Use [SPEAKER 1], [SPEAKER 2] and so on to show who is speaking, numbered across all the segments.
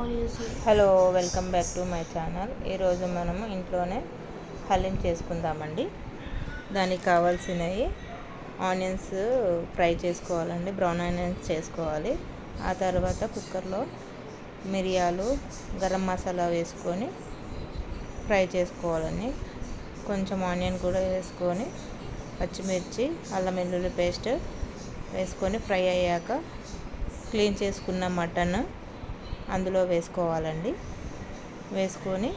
[SPEAKER 1] Hello welcome back to my channel. ఈరోజు మనము ఇంట్లోనే హలీం చేసుకుందామండి. దానికి కావాల్సినవి ఆనియన్స్ ఫ్రై చేసుకోవాలండి బ్రౌన్ ఆనియన్స్ చేసుకోవాలి. ఆ తర్వాత కుక్కర్లో మిరియాలు గరం మసాలా వేసుకొని ఫ్రై చేసుకోవాలండి. కొంచెం ఆనియన్ కూడా వేసుకొని పచ్చిమిర్చి అల్లం వెల్లుల్లి పేస్ట్ వేసుకొని ఫ్రై అయ్యాక క్లీన్ చేసుకున్న మటన్ అందులో వేసుకోవాలండి. వేసుకొని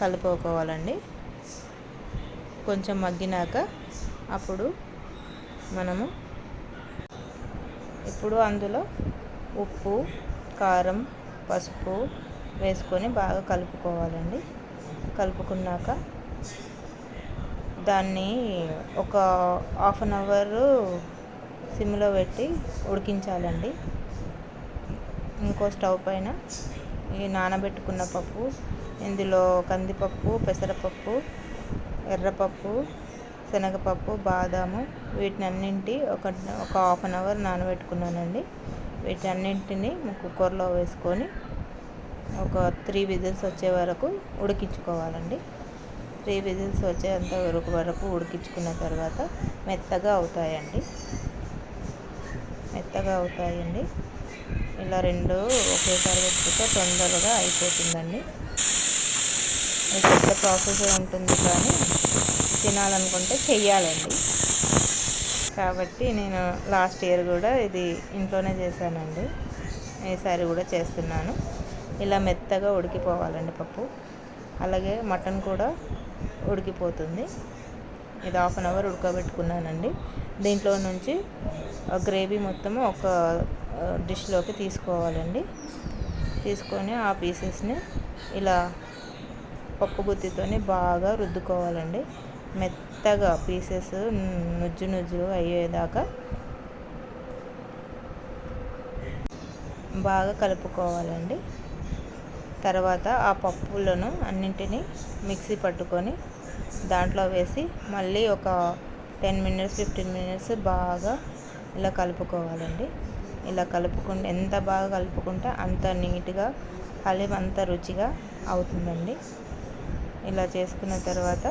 [SPEAKER 1] కలుపుకోవాలండి. కొంచెం మగ్గినాక అప్పుడు మనము ఇప్పుడు అందులో ఉప్పు కారం పసుపు వేసుకొని బాగా కలుపుకోవాలండి. కలుపుకున్నాక దాన్ని ఒక హాఫ్ అన్ అవర్ సిమ్లో పెట్టి ఉడికించాలండి. ఇంకో స్టవ్ పైన ఈ నానబెట్టుకున్న పప్పు ఇందులో కందిపప్పు పెసరపప్పు ఎర్రపప్పు శనగపప్పు బాదాము వీటినన్నింటి ఒక ఒక హాఫ్ అన్ అవర్ నానబెట్టుకున్నానండి. వీటన్నింటిని కుక్కర్లో వేసుకొని ఒక త్రీ విజిల్స్ వచ్చే వరకు ఉడికించుకోవాలండి. త్రీ విజిల్స్ వచ్చేంత వరకు వరకు ఉడికించుకున్న తర్వాత మెత్తగా అవుతాయండి. మెత్తగా అవుతాయండి. ఇలా రెండు ఒకేసారి పెట్టుకుంటే తొందరగా అయిపోతుందండి. ఇది పెద్ద ప్రాసెస్ ఉంటుంది కానీ తినాలనుకుంటే చెయ్యాలండి. కాబట్టి నేను లాస్ట్ ఇయర్ కూడా ఇది ఇంట్లోనే చేశానండి. ఈసారి కూడా చేస్తున్నాను. ఇలా మెత్తగా ఉడికిపోవాలండి పప్పు. అలాగే మటన్ కూడా ఉడికిపోతుంది. ఇది హాఫ్ అన్ అవర్ ఉడకబెట్టుకున్నానండి. దీంట్లో నుంచి గ్రేవీ మొత్తము ఒక డిష్లోకి తీసుకోవాలండి. తీసుకొని ఆ పీసెస్ని ఇలా పప్పు గుత్తితోని బాగా రుద్దుకోవాలండి. మెత్తగా పీసెస్ నుజ్జు నుజ్జు అయ్యేదాకా బాగా కలుపుకోవాలండి. తర్వాత ఆ పప్పులను అన్నింటినీ మిక్సీ పట్టుకొని దాంట్లో వేసి మళ్ళీ ఒక టెన్ మినిట్స్ ఫిఫ్టీన్ మినిట్స్ బాగా ఇలా కలుపుకోవాలండి. ఇలా కలుపుకుంటే ఎంత బాగా కలుపుకుంటే అంత నీట్గా హలీం అంత రుచిగా అవుతుందండి. ఇలా చేసుకున్న తర్వాత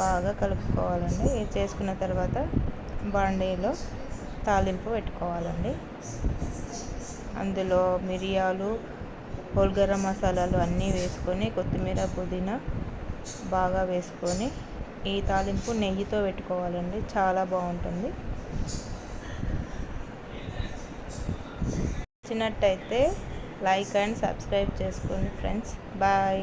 [SPEAKER 1] బాగా కలుపుకోవాలండి. చేసుకున్న తర్వాత బాండీలో తాలింపు పెట్టుకోవాలండి. అందులో మిరియాలు హోల్గరం మసాలాలు అన్నీ వేసుకొని కొత్తిమీర పుదీనా బాగా వేసుకొని ఈ తాలింపు నెయ్యితో పెట్టుకోవాలండి. చాలా బాగుంటుంది. నచ్చినట్టయితే లైక్ అండ్ సబ్స్క్రైబ్ చేసుకోండి ఫ్రెండ్స్. బాయ్.